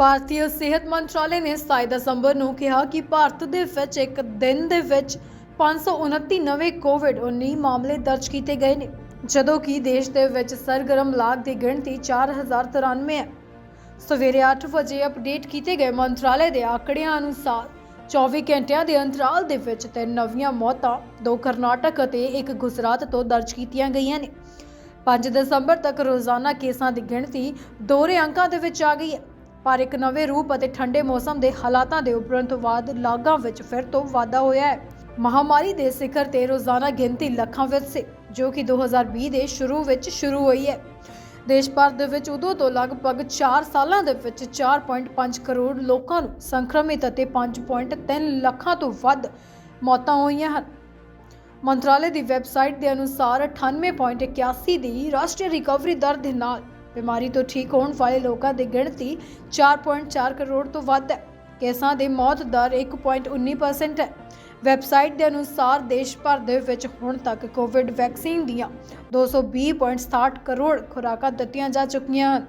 ਭਾਰਤੀ ਸਿਹਤ ਮੰਤਰਾਲੇ ਨੇ 27 ਦਸੰਬਰ ਨੂੰ ਕਿਹਾ ਕਿ ਭਾਰਤ ਦੇ ਵਿੱਚ ਇੱਕ ਦਿਨ ਦੇ ਵਿੱਚ 529 ਨਵੇਂ ਕੋਵਿਡ-19 ਮਾਮਲੇ ਦਰਜ ਕੀਤੇ ਗਏ ਨੇ, ਜਦੋਂ ਕਿ ਦੇਸ਼ ਦੇ ਵਿੱਚ ਸਰਗਰਮ ਲਾਗ ਦੀ ਗਿਣਤੀ 4093 ਹੈ। ਸਵੇਰੇ 8 ਵਜੇ ਅਪਡੇਟ ਕੀਤੇ ਗਏ ਮੰਤਰਾਲੇ ਦੇ ਆંકੜਿਆਂ ਅਨੁਸਾਰ 24 ਘੰਟਿਆਂ ਦੇ ਅੰਤਰਾਲ ਦੇ ਵਿੱਚ ਤਿੰਨ ਨਵੀਆਂ ਮੌਤਾਂ, ਦੋ ਕਰਨਾਟਕ ਅਤੇ ਇੱਕ ਗੁਜਰਾਤ ਤੋਂ ਦਰਜ ਕੀਤੀਆਂ ਗਈਆਂ ਨੇ। 5 ਦਸੰਬਰ ਤੱਕ ਰੋਜ਼ਾਨਾ ਕੇਸਾਂ ਦੀ ਗਿਣਤੀ ਦੋਹਰੇ ਅੰਕਾਂ ਦੇ ਵਿੱਚ ਆ ਗਈ ਹੈ। ਪਰ ਇੱਕ ਨਵੇਂ ਰੂਪ ਅਤੇ ਠੰਡੇ ਮੌਸਮ ਦੇ ਹਾਲਾਤਾਂ ਦੇ ਉੱਪਰਨ ਤੋਂ ਬਾਅਦ ਲਾਗਾਂ ਵਿੱਚ ਫਿਰ ਤੋਂ ਵਾਧਾ ਹੋਇਆ ਹੈ। ਮਹਾਮਾਰੀ ਦੇ ਸਿਖਰ ਤੇ ਰੋਜ਼ਾਨਾ ਗਿਣਤੀ ਲੱਖਾਂ ਵਿੱਚ ਸੀ, ਜੋ ਕਿ 2020 ਦੇ ਸ਼ੁਰੂ ਵਿੱਚ ਸ਼ੁਰੂ ਹੋਈ ਹੈ। ਦੇਸ਼ ਭਰ ਦੇ ਵਿੱਚ ਉਦੋਂ ਤੋਂ ਲਗਭਗ 4 ਸਾਲਾਂ ਦੇ ਵਿੱਚ 4.5 ਕਰੋੜ ਲੋਕਾਂ ਨੂੰ ਸੰਕਰਮਿਤ ਅਤੇ 5.3 ਲੱਖਾਂ ਤੋਂ ਵੱਧ ਮੌਤਾਂ ਹੋਈਆਂ ਹਨ। ਮੰਤਰਾਲੇ ਦੀ ਵੈਬਸਾਈਟ ਦੇ ਅਨੁਸਾਰ 98.81 ਦੀ ਰਾਸ਼ਟਰੀ ਰਿਕਵਰੀ ਦਰ ਦੇ ਨਾਲ ਬਿਮਾਰੀ ਤੋਂ ਠੀਕ ਹੋਣ ਵਾਲੇ ਲੋਕਾਂ ਦੀ ਗਿਣਤੀ 4.4 ਕਰੋੜ ਤੋਂ ਵੱਧ ਹੈ। ਕੇਸਾਂ ਦੀ ਮੌਤ ਦਰ 1.19% ਹੈ। ਵੈਬਸਾਈਟ ਦੇ ਅਨੁਸਾਰ ਦੇਸ਼ ਭਰ ਦੇ ਵਿੱਚ ਹੁਣ ਤੱਕ ਕੋਵਿਡ ਵੈਕਸੀਨ ਦੀਆਂ 220.67 ਕਰੋੜ ਖੁਰਾਕਾਂ ਦਿੱਤੀਆਂ ਜਾ ਚੁੱਕੀਆਂ ਹਨ।